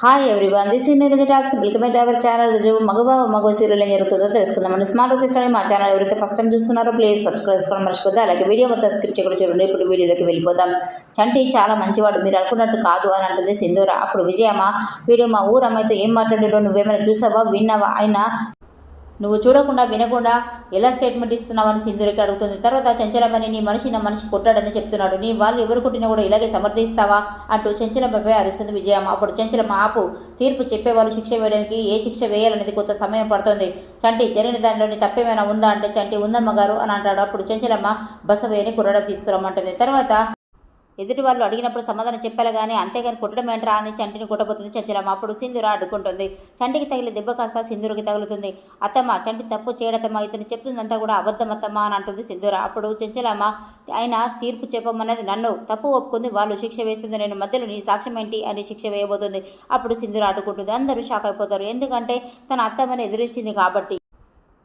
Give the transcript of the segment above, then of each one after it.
Hi everyone this in Niranjan talks welcome to our channel రుజువు మగబా మగ serial ఏం జరుగుతుందో తెలుసుకుందాం స్మార్ట్ రూపీస్ మా ఛానల్ ఎవరైతే ఫస్ట్ టైం చూస్తున్నారో ప్లీజ్ సబ్స్క్రైబ్ చేసుకోవడం మర్చిపోతే అలాగే వీడియో మొత్తం స్క్రిప్ట్ చేయకుండా చూడండి. ఇప్పుడు వీడియోలోకి వెళ్ళిపోతాం చంటి చాలా మంచివాడు మీరు అనుకున్నట్టు కాదు అని అంటుంది సింధూర. అప్పుడు విజయమ్మ వీడు మా ఊరు అమ్మాయితో ఏం మాట్లాడాడో నువ్వేమైనా చూసావా? విన్నావా? అయినా నువ్వు చూడకుండా వినకుండా ఎలా స్టేట్మెంట్ ఇస్తున్నావని సింధూరికి అడుగుతుంది. తర్వాత చంచలమని నీ మనిషి నా మనిషి కొట్టాడని చెప్తున్నాడు. నీ వాళ్ళు ఎవరు కొట్టినా కూడా ఇలాగే సమర్థిస్తావా? అంటూ చంచలమ్మపై అరుస్తుంది విజయమ్మ అప్పుడు చంచలమ్మ ఆపు. తీర్పు చెప్పేవాళ్ళు శిక్ష వేయడానికి ఏ శిక్ష వేయాలనేది కొంత సమయం పడుతుంది. చంటి జరిగిన దానిలోని తప్పేమైనా ఉందా అంటే చంటి ఉందమ్మ గారు అని అంటాడు. అప్పుడు చంచలమ్మ బసవేని కుర్రడ తీసుకురమ్మంటుంది. తర్వాత ఎదుటి వాళ్ళు అడిగినప్పుడు సమాధానం చెప్పాలి కానీ అంతేగాని కొట్టడం ఏంట్రా అని చంటిని కొట్టబోతుంది చంచలమ్మ. అప్పుడు సింధుర అడ్డుకుంటుంది. చంటికి తగిలి దెబ్బ కాస్త సింధురుకి తగులుతుంది. అత్తమ్మ చంటి తప్పు చేయడతమ్మ ఇతను చెప్తుందంతా కూడా అబద్ధం అత్తమ్మ అని అంటుంది సింధుర. అప్పుడు చంచలమ్మ ఆయన తీర్పు చెప్పమన్నది నన్ను. తప్పు ఒప్పుకుంది వాళ్ళు శిక్ష వేస్తుంది. నేను మధ్యలో నీ సాక్ష్యం ఏంటి? అని శిక్ష వేయబోతుంది. అప్పుడు సింధుర అడ్డుకుంటుంది. అందరూ షాక్ అయిపోతారు. ఎందుకంటే తన అత్తమ్మని ఎదిరించింది కాబట్టి.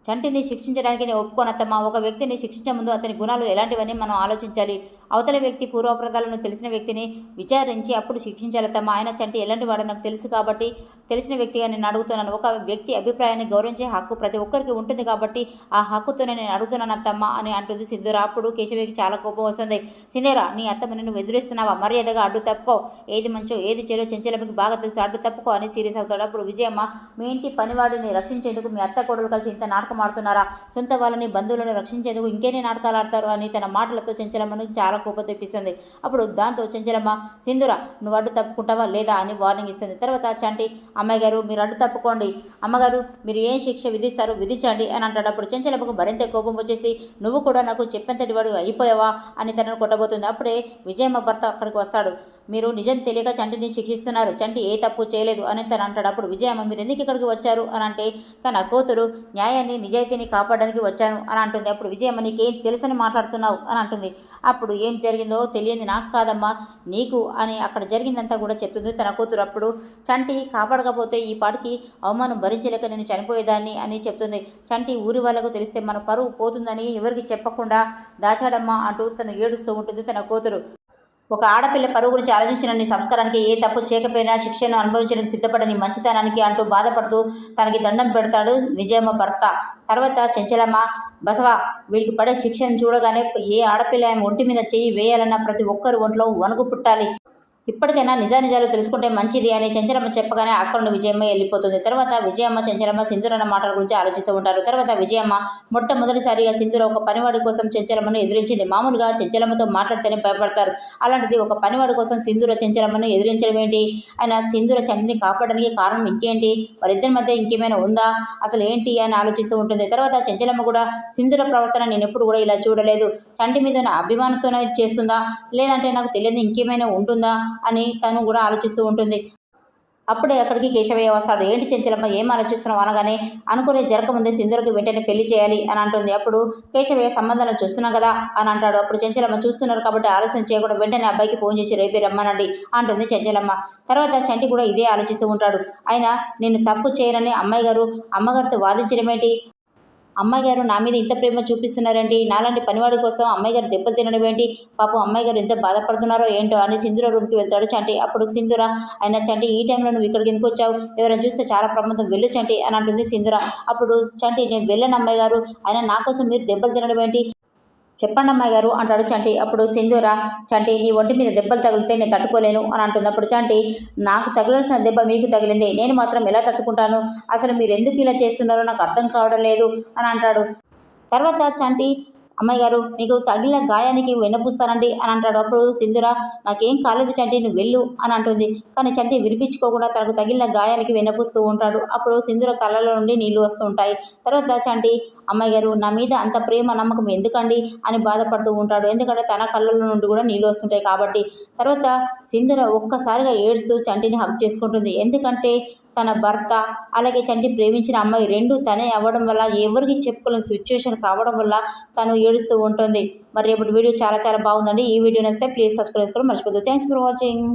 చంటిని శిక్షించడానికి నేను ఒప్పుకోనత్తమ్మా. ఒక వ్యక్తిని శిక్షించే ముందు అతని గుణాలు ఎలాంటివని మనం ఆలోచించాలి. అవతల వ్యక్తి పూర్వప్రదాలను తెలిసిన వ్యక్తిని విచారించి అప్పుడు శిక్షించాలత్తమ్మా. ఆయన చంటి ఎలాంటి వాడో నాకు తెలుసు కాబట్టి తెలిసిన వ్యక్తిగా నేను అడుగుతున్నాను. ఒక వ్యక్తి అభిప్రాయాన్ని గౌరవించే హక్కు ప్రతి ఒక్కరికి ఉంటుంది కాబట్టి ఆ హక్కుతోనే నేను అడుగుతున్నాను అత్తమ్మ అని అంటుంది సింధూర. అప్పుడు కేశవికి చాలా కోపం వస్తుంది. సింధూర నీ అత్తమ్మ నిన్ను ఎదురిస్తున్నావా? మర్యాదగా అడ్డు తప్పుకో. ఏది మంచో ఏది చెడో చెంచలమ్మకి బాగా తెలుసు. అడ్డు తప్పుకో అని సీరియస్ అవుతాడు. అప్పుడు విజయమ్మ మీ ఇంటి పనివాడిని రక్షించేందుకు మీ అత్త కొడులు కలిసి ఇంత నాటకం ఆడుతున్నారా? సొంత వాళ్ళని బంధువులను రక్షించేందుకు ఇంకేనే నాటకాలు ఆడతారు అని తన మాటలతో చెంచలమ్మను చాలా కోపం తెప్పిస్తుంది. అప్పుడు దాంతో చెంచలమ్మ సింధుర నువ్వు అడ్డు తప్పుకుంటావా లేదా? అని వార్నింగ్ ఇస్తుంది. తర్వాత చంటి అమ్మాయి గారు మీరు అడ్డు తప్పుకోండి. అమ్మగారు మీరు ఏం శిక్ష విధిస్తారు? విధించండి. అని అంటాడు. అప్పుడు చెంచలమ్మకు మరింత కోపం వచ్చేసి నువ్వు కూడా నాకు చెప్పంతటి వాడు అయిపోయావా? అని తనను కొట్టబోతుంది. అప్పుడే విజయమ్మ భర్త అక్కడికి వస్తాడు. మీరు నిజం తెలియక చంటిని శిక్షిస్తున్నారు. చంటి ఏ తప్పు చేయలేదు అని తను అంటాడు. అప్పుడు విజయమ్మ మీరు ఎందుకు ఇక్కడికి వచ్చారు? అని అంటే తన కూతురు న్యాయాన్ని నిజాయితీని కాపాడడానికి వచ్చాను అని అంటుంది. అప్పుడు విజయమ్మ నీకేం తెలుసని మాట్లాడుతున్నావు? అని అంటుంది. అప్పుడు ఏం జరిగిందో తెలియంది నాకు కాదమ్మా నీకు అని అక్కడ జరిగిందంతా కూడా చెప్తుంది తన కూతురు. అప్పుడు చంటి కాపాడకపోతే ఈ పాటికి అవమానం భరించలేక నేను చనిపోయేదాన్ని అని చెప్తుంది. చంటి ఊరి వాళ్ళకు తెలిస్తే మన పరువు పోతుందని ఎవరికి చెప్పకుండా దాచాడమ్మా అంటూ తను ఏడుస్తూ ఉంటుంది తన కూతురు. ఒక ఆడపిల్ల పరువు గురించి ఆలోచించిన నీ సంస్కారానికి ఏ తప్పు చేయకపోయినా శిక్షను అనుభవించడానికి సిద్ధపడని మంచితనానికి అంటూ బాధపడుతూ తనకి దండం పెడతాడు విజయమ్మ భర్త. తర్వాత చెంచలమ్మ బసవ వీడికి పడే శిక్షను చూడగానే ఏ ఆడపిల్ల ఆమె ఒంటి మీద చేయి వేయాలన్న ప్రతి ఒక్కరి ఒంట్లో వణుకు పుట్టాలి. ఇప్పటికైనా నిజానిజాలు తెలుసుకుంటే మంచిది అని చెంచలమ్మ చెప్పగానే అక్కడ విజయమ్మ వెళ్ళిపోతుంది. తర్వాత విజయమ్మ చెంచలమ్మ సింధూరన్న మాటల గురించి ఆలోచిస్తూ ఉంటారు. తర్వాత విజయమ్మ మొట్టమొదటిసారిగా సింధూర ఒక పనివాడి కోసం చెంచలమ్మను ఎదిరించింది. మామూలుగా చెంచలమ్మతో మాట్లాడితేనే భయపడతారు. అలాంటిది ఒక పనివాడి కోసం సింధూర చెంచలమ్మను ఎదిరించడం ఏంటి? ఆయన సింధూర చంటిని కాపాడడానికి కారణం ఇంకేంటి? వారిద్దరి మధ్య ఇంకేమైనా ఉందా? అసలు ఏంటి అని ఆలోచిస్తూ ఉంటుంది. తర్వాత చెంచలమ్మ కూడా సింధూర ప్రవర్తన నేను ఎప్పుడు కూడా ఇలా చూడలేదు. చంటి మీద నా అభిమానంతోనే చేస్తుందా? లేదంటే నాకు తెలియదు ఇంకేమైనా ఉంటుందా? అని తను కూడా ఆలోచిస్తూ ఉంటుంది. అప్పుడే అక్కడికి కేశవయ్య వస్తాడు. ఏంటి చెంచలమ్మ ఏం ఆలోచిస్తున్నావు అనగానే అనుకునే జరగకముందే సింధురకు వెంటనే పెళ్ళి చేయాలి అని అంటుంది. అప్పుడు కేశవయ్య సంబంధాలు చూస్తున్నాం కదా అని అంటాడు. అప్పుడు చెంచలమ్మ చూస్తున్నారు కాబట్టి ఆలస్యం చేయకుండా వెంటనే అబ్బాయికి ఫోన్ చేసి రేపే రమ్మనండి అంటుంది చెంచలమ్మ. తర్వాత చంటి కూడా ఇదే ఆలోచిస్తూ ఉంటాడు. ఆయన నేను తప్పు చేయనని అమ్మాయి గారు అమ్మగారితో వాదించడమేంటి అమ్మాయి గారు నా మీద ఇంత ప్రేమ చూపిస్తున్నారండి. నాలాంటి పనివాడి కోసం అమ్మాయి గారు దెబ్బలు తినడం ఏంటి? పాపం అమ్మాయి గారు ఎంత బాధపడుతున్నారో ఏంటో అని సింధుర రూమ్కి వెళ్తాడు చంటి. అప్పుడు సింధుర ఆయన చంటి ఈ టైంలో నువ్వు ఇక్కడికి ఎందుకు వచ్చావు? ఎవరైనా చూస్తే చాలా ప్రమాదం. వెళ్ళు చంటి అని అంటుంది సింధుర. అప్పుడు చంటి నేను వెళ్ళను అమ్మాయి గారు ఆయన నా కోసం మీరు దెబ్బలు తినడం ఏంటి? చెప్పండి అమ్మాయి గారు అంటాడు చంటి. అప్పుడు సింధూర చంటి నీ ఒంటి మీద దెబ్బలు తగిలితే నేను తట్టుకోలేను అని అంటుంది అప్పుడు చంటి నాకు తగిలాల్సిన దెబ్బ మీకు తగిలింది నేను మాత్రం ఎలా తట్టుకుంటాను? అసలు మీరు ఎందుకు ఇలా చేస్తున్నారో నాకు అర్థం కావడం లేదు అని అంటాడు. తర్వాత చంటి అమ్మాయి గారు మీకు తగిలిన గాయానికి వెన్నపూస్తానండి అని అంటాడు. అప్పుడు సింధుర నాకేం కాలేదు చంటి నువ్వు వెళ్ళు అని అంటుంది. కానీ చంటి వినిపించుకోకుండా తనకు తగిలిన గాయానికి వెన్నపూస్తూ ఉంటాడు. అప్పుడు సింధుర కళ్ళలో నుండి నీళ్ళు వస్తూ ఉంటాయి. తర్వాత చంటి అమ్మాయి గారు నా మీద అంత ప్రేమ నమ్మకం ఎందుకండి అని బాధపడుతూ ఉంటాడు. ఎందుకంటే తన కళ్ళలో నుండి కూడా నీళ్ళు వస్తుంటాయి కాబట్టి. తర్వాత సింధుర ఒక్కసారిగా ఏడుస్తూ చంటిని హక్ చేసుకుంటుంది. ఎందుకంటే తన భర్త అలాగే చంటి ప్రేమించిన అమ్మాయి రెండు తనే అవ్వడం వల్ల ఎవరికి చెప్పుకోలేని సిచ్యువేషన్ కావడం వల్ల తను ఏడుస్తూ ఉంటుంది. మరి రేపటి వీడియో చాలా చాలా బాగుందండి. ఈ వీడియో నచ్చితే ప్లీజ్ సబ్స్క్రైబ్ చేసుకోవడం మర్చిపోద్దు థ్యాంక్స్ ఫర్ వాచింగ్